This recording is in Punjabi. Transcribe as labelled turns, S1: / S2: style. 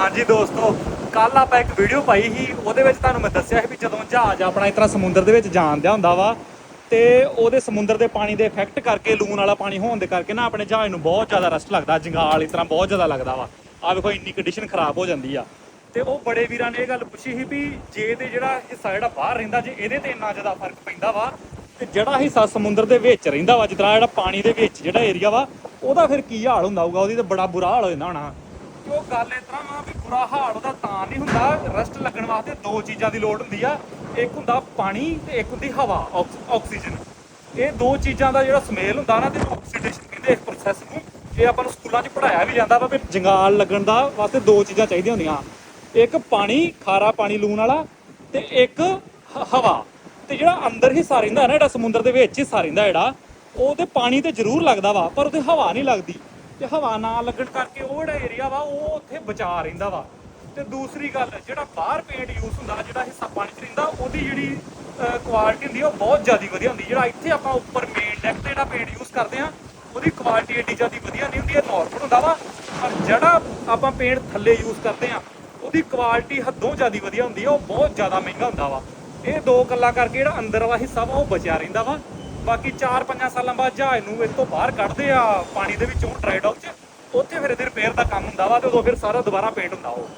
S1: ਹਾਂਜੀ ਦੋਸਤੋ ਕੱਲ ਆਪਾਂ ਇੱਕ ਵੀਡੀਓ ਪਾਈ ਸੀ, ਉਹਦੇ ਵਿੱਚ ਤੁਹਾਨੂੰ ਮੈਂ ਦੱਸਿਆ ਸੀ ਵੀ ਜਦੋਂ ਜਹਾਜ਼ ਆਪਣਾ ਇਸ ਤਰ੍ਹਾਂ ਸਮੁੰਦਰ ਦੇ ਵਿੱਚ ਜਾਂਦਿਆ ਹੁੰਦਾ ਵਾ, ਤੇ ਉਹਦੇ ਸਮੁੰਦਰ ਦੇ ਪਾਣੀ ਦੇ ਇਫੈਕਟ ਕਰਕੇ, ਲੂਣ ਵਾਲਾ ਪਾਣੀ ਹੋਣ ਦੇ ਕਰਕੇ ਨਾ ਆਪਣੇ ਜਹਾਜ਼ ਨੂੰ ਬਹੁਤ ਜ਼ਿਆਦਾ ਰਸਟ ਲੱਗਦਾ, ਜੰਗਾਲ ਇਸ ਤਰ੍ਹਾਂ ਬਹੁਤ ਜ਼ਿਆਦਾ ਲੱਗਦਾ ਵਾ। ਆ ਵੇਖੋ, ਇੰਨੀ ਕੰਡੀਸ਼ਨ ਖਰਾਬ ਹੋ ਜਾਂਦੀ ਆ। ਤੇ ਉਹ ਬੜੇ ਵੀਰਾਂ ਨੇ ਇਹ ਗੱਲ ਪੁੱਛੀ ਸੀ ਵੀ ਜੇ ਤੇ ਜਿਹੜਾ ਹਿੱਸਾ ਜਿਹੜਾ ਬਾਹਰ ਰਹਿੰਦਾ, ਜੇ ਇਹਦੇ ਤੇ ਇੰਨਾ ਜ਼ਿਆਦਾ ਫ਼ਰਕ ਪੈਂਦਾ ਵਾ, ਤੇ ਜਿਹੜਾ ਹਿੱਸਾ ਸਮੁੰਦਰ ਦੇ ਵਿੱਚ ਰਹਿੰਦਾ ਵਾ, ਜਿਸ ਤਰ੍ਹਾਂ ਜਿਹੜਾ ਪਾਣੀ ਦੇ ਵਿੱਚ ਜਿਹੜਾ ਏਰੀਆ ਵਾ, ਉਹਦਾ ਫਿਰ ਕੀ ਹਾਲ ਹੁੰਦਾ ਹੋਊਗਾ? ਉਹਦੀ ਤਾਂ ਬੜਾ ਬੁਰਾ ਹਾਲ ਹੋ ਜਾਂਦਾ ਹੋਣਾ। ਕਿ ਉਹ ਗੱਲ ਇਸ ਤਰ੍ਹਾਂ ਵਾ ਵੀ ਬੁਰਾ ਹਾਲ ਉਹਦਾ ਤਾਂ ਨਹੀਂ ਹੁੰਦਾ ਰਸਟ ਲੱਗਣ ਵਾਸਤੇ ਦੋ ਚੀਜ਼ਾਂ ਦੀ ਲੋੜ ਹੁੰਦੀ ਆ। ਇੱਕ ਹੁੰਦਾ ਪਾਣੀ ਤੇ ਇੱਕ ਹੁੰਦੀ ਹਵਾ, ਆਕਸ- ਆਕਸੀਜਨ। ਇਹ ਦੋ ਚੀਜ਼ਾਂ ਦਾ ਜਿਹੜਾ ਸਮੇਲ ਹੁੰਦਾ ਨਾ, ਤੇ ਆਕਸੀਡੇਸ਼ਨ ਕਹਿੰਦੇ ਇਸ ਪ੍ਰੋਸੈਸ ਨੂੰ। ਇਹ ਆਪਾਂ ਨੂੰ ਸਕੂਲਾਂ 'ਚ ਪੜਾਇਆ ਵੀ ਜਾਂਦਾ ਵਾ ਵੀ ਜੰਗਾਲ ਲੱਗਣ ਦਾ ਵਾਸਤੇ ਦੋ ਚੀਜ਼ਾਂ ਚਾਹੀਦੀਆਂ ਹੁੰਦੀਆਂ। ਇੱਕ ਪਾਣੀ, ਖਾਰਾ ਪਾਣੀ ਲੂਣ ਵਾਲਾ, ਤੇ ਇੱਕ ਹਵਾ। ਤੇ ਜਿਹੜਾ ਅੰਦਰ ਹਿੱਸਾ ਰਹਿੰਦਾ ਨਾ, ਜਿਹੜਾ ਸਮੁੰਦਰ ਦੇ ਵਿੱਚ ਹਿੱਸਾ ਰਹਿੰਦਾ ਜਿਹੜਾ, ਉਹ ਤੇ ਪਾਣੀ ਤੇ ਜ਼ਰੂਰ ਲੱਗਦਾ ਵਾ, ਪਰ ਉਹਤੇ ਹਵਾ ਨਹੀਂ ਲੱਗਦੀ। ਤੇ ਹਵਾ ਨਾ ਲੱਗਣ ਕਰਕੇ ਉਹ ਜਿਹੜਾ ਏਰੀਆ ਵਾ, ਉਹ ਉੱਥੇ ਬਚਾ ਰਹਿੰਦਾ ਵਾ। ਤੇ ਦੂਸਰੀ ਗੱਲ, ਜਿਹੜਾ ਬਾਹਰ ਪੇਂਟ ਯੂਜ਼ ਹੁੰਦਾ, ਜਿਹੜਾ ਹਿੱਸਾ ਪਾਣੀ 'ਚ ਰਹਿੰਦਾ, ਉਹਦੀ ਜਿਹੜੀ ਕੁਆਲਿਟੀ ਹੁੰਦੀ ਆ, ਉਹ ਬਹੁਤ ਜ਼ਿਆਦਾ ਵਧੀਆ ਹੁੰਦੀ ਜਿਹੜਾ ਇੱਥੇ ਆਪਾਂ ਉੱਪਰ ਮੇਨ ਡੈਕ ਤੇ ਜਿਹੜਾ ਪੇਂਟ ਯੂਜ਼ ਕਰਦੇ ਆ, ਉਹਦੀ ਕੁਆਲਿਟੀ ਏਡੀ ਜ਼ਿਆਦਾ ਵਧੀਆ ਨਹੀਂ ਹੁੰਦੀ, ਇਹ ਨਾਰਮਲ ਹੁੰਦਾ ਵਾ। ਪਰ ਜਿਹੜਾ ਆਪਾਂ ਪੇਂਟ ਥੱਲੇ ਯੂਜ਼ ਕਰਦੇ ਆ, ਉਹਦੀ ਕੁਆਲਿਟੀ ਹੱਦੋਂ ਜ਼ਿਆਦਾ ਵਧੀਆ ਹੁੰਦੀ ਆ, ਉਹ ਬਹੁਤ ਜ਼ਿਆਦਾ ਮਹਿੰਗਾ ਹੁੰਦਾ ਵਾ। ਇਹ ਦੋ ਗੱਲਾਂ ਕਰਕੇ ਜਿਹੜਾ ਅੰਦਰ ਵਾਲਾ ਹਿੱਸਾ ਵਾ, ਉਹ ਬਚਿਆ ਰਹਿੰਦਾ ਵਾ। ਬਾਕੀ 4-5 ਸਾਲਾਂ ਬਾਅਦ ਜਹਾਜ਼ ਨੂੰ ਇਹ ਤੋਂ ਬਾਹਰ ਕੱਢਦੇ ਆ, ਪਾਣੀ ਦੇ ਵਿੱਚੋਂ ਡਰਾਈ ਡੌਕ 'ਚ, ਉੱਥੇ ਫਿਰ ਇਹਦੇ ਰਿਪੇਅਰ ਦਾ ਕੰਮ ਹੁੰਦਾ ਵਾ ਤੇ ਉਦੋਂ ਫਿਰ ਸਾਰਾ ਦੁਬਾਰਾ ਪੇਂਟ ਹੁੰਦਾ ਉਹ।